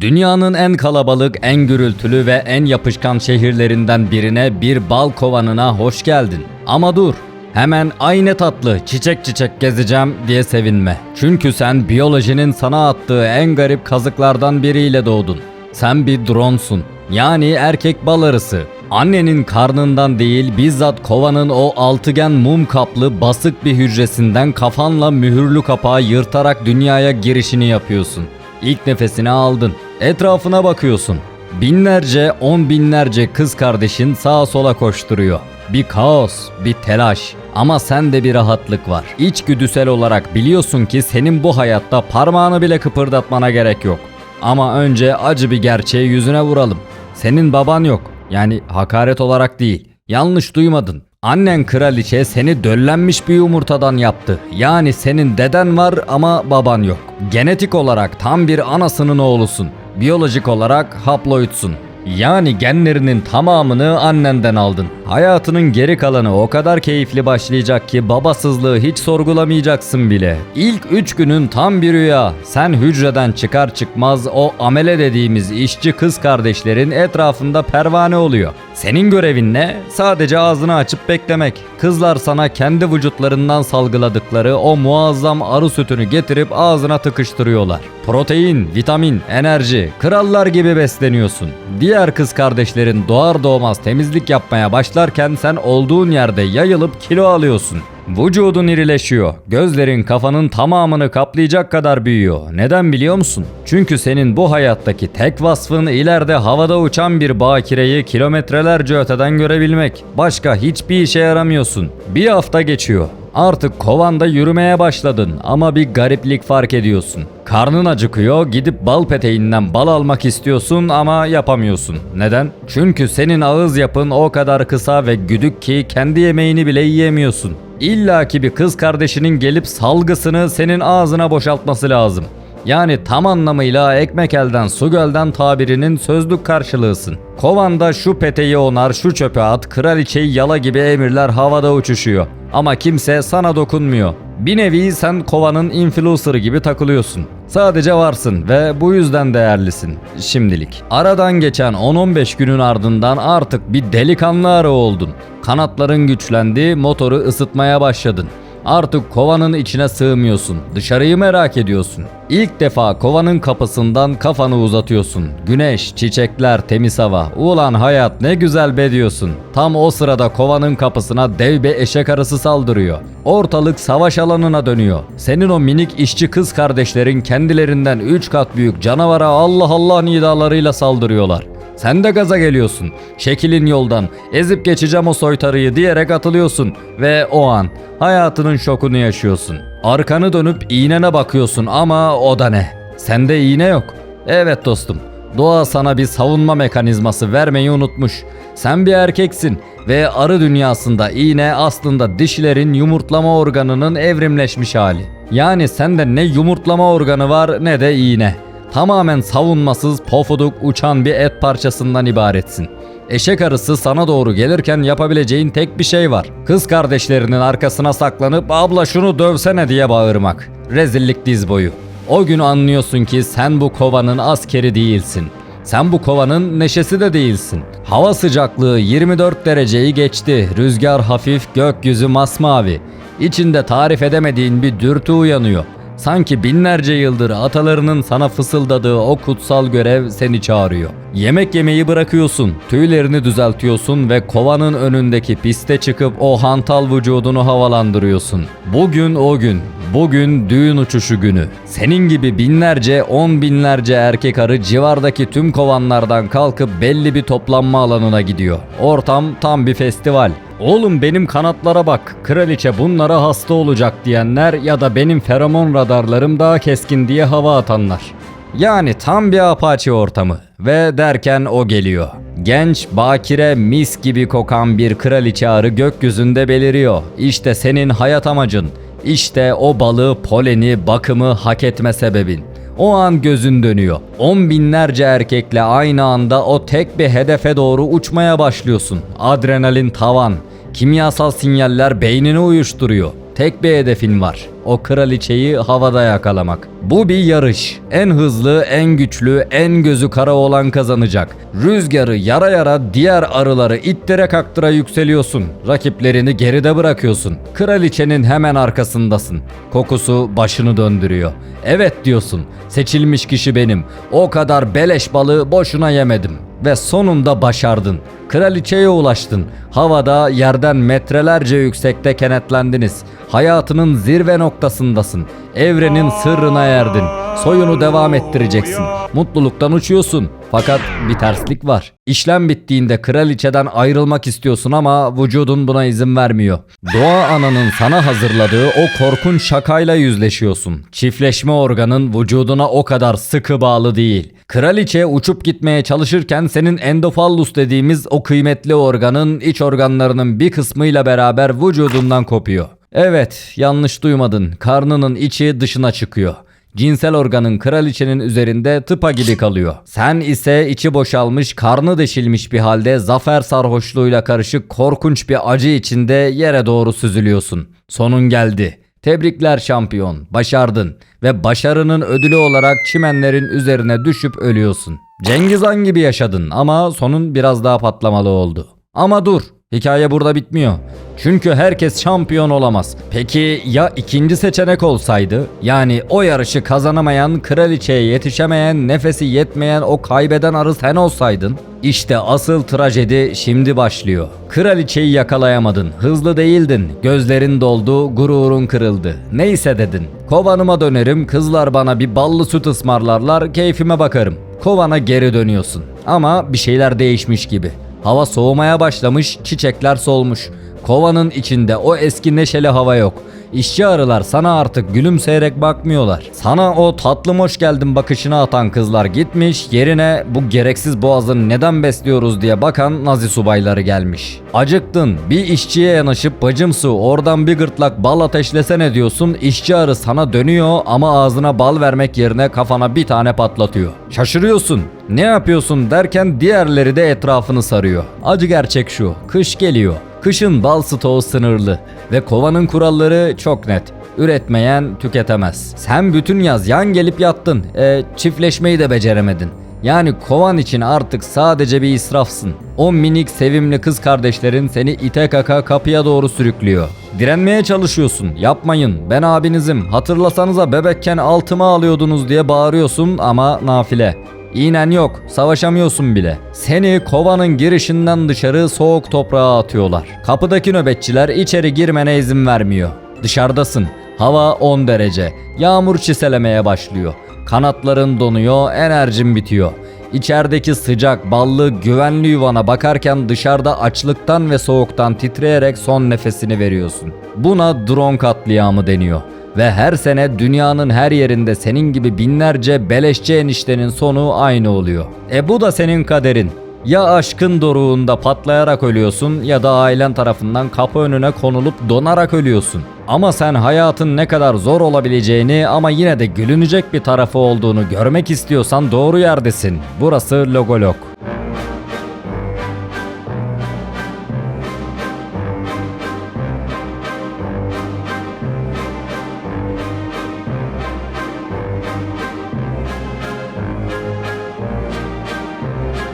Dünyanın en kalabalık, en gürültülü ve en yapışkan şehirlerinden birine bir bal kovanına hoş geldin. Ama dur, hemen aynı tatlı çiçek çiçek gezeceğim diye sevinme. Çünkü sen biyolojinin sana attığı en garip kazıklardan biriyle doğdun. Sen bir dronesun. Yani erkek bal arısı. Annenin karnından değil bizzat kovanın o altıgen mum kaplı basık bir hücresinden kafanla mühürlü kapağı yırtarak dünyaya girişini yapıyorsun. İlk nefesini aldın. Etrafına bakıyorsun. Binlerce, on binlerce kız kardeşin sağa sola koşturuyor. Bir kaos, bir telaş. Ama sende bir rahatlık var. İçgüdüsel olarak biliyorsun ki senin bu hayatta parmağını bile kıpırdatmana gerek yok. Ama önce acı bir gerçeği yüzüne vuralım. Senin baban yok. Yani hakaret olarak değil. Yanlış duymadın. Annen kraliçe seni döllenmiş bir yumurtadan yaptı. Yani senin deden var ama baban yok. Genetik olarak tam bir anasının oğlusun. Biyolojik olarak haploidsun. Yani genlerinin tamamını annenden aldın. Hayatının geri kalanı o kadar keyifli başlayacak ki babasızlığı hiç sorgulamayacaksın bile. İlk 3 günün tam bir rüya. Sen hücreden çıkar çıkmaz o amele dediğimiz işçi kız kardeşlerin etrafında pervane oluyor. Senin görevin ne? Sadece ağzını açıp beklemek. Kızlar sana kendi vücutlarından salgıladıkları o muazzam arı sütünü getirip ağzına tıkıştırıyorlar. Protein, vitamin, enerji, krallar gibi besleniyorsun. Diğer kız kardeşlerin doğar doğmaz temizlik yapmaya başlarken sen olduğun yerde yayılıp kilo alıyorsun. Vücudun irileşiyor. Gözlerin kafanın tamamını kaplayacak kadar büyüyor. Neden biliyor musun? Çünkü senin bu hayattaki tek vasfın ileride havada uçan bir bakireyi kilometrelerce öteden görebilmek. Başka hiçbir işe yaramıyorsun. Bir hafta geçiyor. Artık kovanda yürümeye başladın ama bir gariplik fark ediyorsun. Karnın acıkıyor, gidip bal peteğinden bal almak istiyorsun ama yapamıyorsun. Neden? Çünkü senin ağız yapın o kadar kısa ve güdük ki kendi yemeğini bile yiyemiyorsun. İlla ki bir kız kardeşinin gelip salgısını senin ağzına boşaltması lazım. Yani tam anlamıyla ekmek elden su gölden tabirinin sözlük karşılığısın. Kovanda şu peteği onar şu çöpe at kraliçeyi yala gibi emirler havada uçuşuyor. Ama kimse sana dokunmuyor. Bir nevi sen kovanın influencer'ı gibi takılıyorsun. Sadece varsın ve bu yüzden değerlisin şimdilik. Aradan geçen 10-15 günün ardından artık bir delikanlı arı oldun. Kanatların güçlendi, motoru ısıtmaya başladın. Artık kovanın içine sığmıyorsun. Dışarıyı merak ediyorsun. İlk defa kovanın kapısından kafanı uzatıyorsun. Güneş, çiçekler, temiz hava. Ulan hayat ne güzel be diyorsun. Tam o sırada kovanın kapısına dev bir eşek arısı saldırıyor. Ortalık savaş alanına dönüyor. Senin o minik işçi kız kardeşlerin kendilerinden 3 kat büyük canavara Allah Allah nidalarıyla saldırıyorlar. Sen de gaza geliyorsun. Şekilin yoldan ezip geçeceğim o soytarıyı diyerek atılıyorsun ve o an hayatının şokunu yaşıyorsun. Arkanı dönüp iğnene bakıyorsun ama o da ne? Sende iğne yok. Evet dostum. Doğa sana bir savunma mekanizması vermeyi unutmuş. Sen bir erkeksin ve arı dünyasında iğne aslında dişilerin yumurtlama organının evrimleşmiş hali. Yani sende ne yumurtlama organı var ne de iğne. Tamamen savunmasız, pofuduk, uçan bir et parçasından ibaretsin. Eşek arısı sana doğru gelirken yapabileceğin tek bir şey var. Kız kardeşlerinin arkasına saklanıp abla şunu dövsene diye bağırmak. Rezillik diz boyu. O gün anlıyorsun ki sen bu kovanın askeri değilsin. Sen bu kovanın neşesi de değilsin. Hava sıcaklığı 24 dereceyi geçti. Rüzgar hafif, gökyüzü masmavi. İçinde tarif edemediğin bir dürtü uyanıyor. Sanki binlerce yıldır atalarının sana fısıldadığı o kutsal görev seni çağırıyor. Yemek yemeyi bırakıyorsun, tüylerini düzeltiyorsun ve kovanın önündeki piste çıkıp o hantal vücudunu havalandırıyorsun. Bugün o gün, bugün düğün uçuşu günü. Senin gibi binlerce, on binlerce erkek arı civardaki tüm kovanlardan kalkıp belli bir toplanma alanına gidiyor. Ortam tam bir festival. Oğlum benim kanatlara bak, kraliçe bunlara hasta olacak diyenler ya da benim feromon radarlarım daha keskin diye hava atanlar. Yani tam bir apaçi ortamı. Ve derken o geliyor. Genç, bakire, mis gibi kokan bir kraliçe arı gökyüzünde beliriyor. İşte senin hayat amacın. İşte o balığı, poleni, bakımı hak etme sebebin. O an gözün dönüyor. On binlerce erkekle aynı anda o tek bir hedefe doğru uçmaya başlıyorsun. Adrenalin tavan. Kimyasal sinyaller beynini uyuşturuyor. Tek bir hedefin var. O kraliçeyi havada yakalamak. Bu bir yarış. En hızlı, en güçlü, en gözü kara olan kazanacak. Rüzgarı yara yara diğer arıları ittere kaktıra yükseliyorsun. Rakiplerini geride bırakıyorsun. Kraliçenin hemen arkasındasın. Kokusu başını döndürüyor. Evet diyorsun. Seçilmiş kişi benim. O kadar beleş balığı boşuna yemedim. Ve sonunda başardın. Kraliçeye ulaştın. Havada yerden metrelerce yüksekte kenetlendiniz. Hayatının zirve noktasındasın. Evrenin sırrına erdin. Soyunu devam ettireceksin. Mutluluktan uçuyorsun. Fakat bir terslik var. İşlem bittiğinde kraliçeden ayrılmak istiyorsun ama vücudun buna izin vermiyor. Doğa ananın sana hazırladığı o korkunç şakayla yüzleşiyorsun. Çiftleşme organın vücuduna o kadar sıkı bağlı değil. Kraliçe uçup gitmeye çalışırken senin endofallus dediğimiz o kıymetli organın iç organlarının bir kısmıyla beraber vücudundan kopuyor. Evet, yanlış duymadın. Karnının içi dışına çıkıyor. Cinsel organın kraliçenin üzerinde tıpa gibi kalıyor. Sen ise içi boşalmış, karnı deşilmiş bir halde zafer sarhoşluğuyla karışık korkunç bir acı içinde yere doğru süzülüyorsun. Sonun geldi. Tebrikler şampiyon, başardın ve başarının ödülü olarak çimenlerin üzerine düşüp ölüyorsun. Cengiz Han gibi yaşadın ama sonun biraz daha patlamalı oldu. Ama dur, hikaye burada bitmiyor. Çünkü herkes şampiyon olamaz. Peki ya ikinci seçenek olsaydı? Yani o yarışı kazanamayan, kraliçeye yetişemeyen, nefesi yetmeyen o kaybeden arı sen olsaydın? İşte asıl trajedi şimdi başlıyor. Kraliçeyi yakalayamadın, hızlı değildin, gözlerin doldu, gururun kırıldı. Neyse dedin. Kovanıma dönerim, kızlar bana bir ballı süt ısmarlarlar, keyfime bakarım. Kovana geri dönüyorsun. Ama bir şeyler değişmiş gibi. Hava soğumaya başlamış, çiçekler solmuş. Kovanın içinde o eski neşeli hava yok. İşçi arılar sana artık gülümseyerek bakmıyorlar. Sana o tatlım hoş geldin bakışını atan kızlar gitmiş, yerine bu gereksiz boğazını neden besliyoruz diye bakan nazi subayları gelmiş. Acıktın, bir işçiye yanaşıp bacımsı oradan bir gırtlak bal ateşlesene diyorsun, işçi arı sana dönüyor ama ağzına bal vermek yerine kafana bir tane patlatıyor. Şaşırıyorsun, ne yapıyorsun derken diğerleri de etrafını sarıyor. Acı gerçek şu, kış geliyor. Kışın bal stoğu sınırlı ve kovanın kuralları çok net. Üretmeyen tüketemez. Sen bütün yaz yan gelip yattın. E, çiftleşmeyi de beceremedin. Yani kovan için artık sadece bir israfsın. O minik sevimli kız kardeşlerin seni ite kaka kapıya doğru sürüklüyor. Direnmeye çalışıyorsun. Yapmayın. Ben abinizim. Hatırlasanıza bebekken altıma alıyordunuz diye bağırıyorsun ama nafile. İğnen yok, savaşamıyorsun bile. Seni kovanın girişinden dışarı soğuk toprağa atıyorlar. Kapıdaki nöbetçiler içeri girmene izin vermiyor. Dışarıdasın. Hava 10 derece. Yağmur çiselemeye başlıyor. Kanatların donuyor, enerjin bitiyor. İçerideki sıcak, ballı, güvenli yuvana bakarken dışarıda açlıktan ve soğuktan titreyerek son nefesini veriyorsun. Buna drone katliamı deniyor. Ve her sene dünyanın her yerinde senin gibi binlerce beleşçi eniştenin sonu aynı oluyor. E bu da senin kaderin. Ya aşkın doruğunda patlayarak ölüyorsun ya da ailen tarafından kapı önüne konulup donarak ölüyorsun. Ama sen hayatın ne kadar zor olabileceğini ama yine de gülünecek bir tarafı olduğunu görmek istiyorsan doğru yerdesin. Burası Logolog.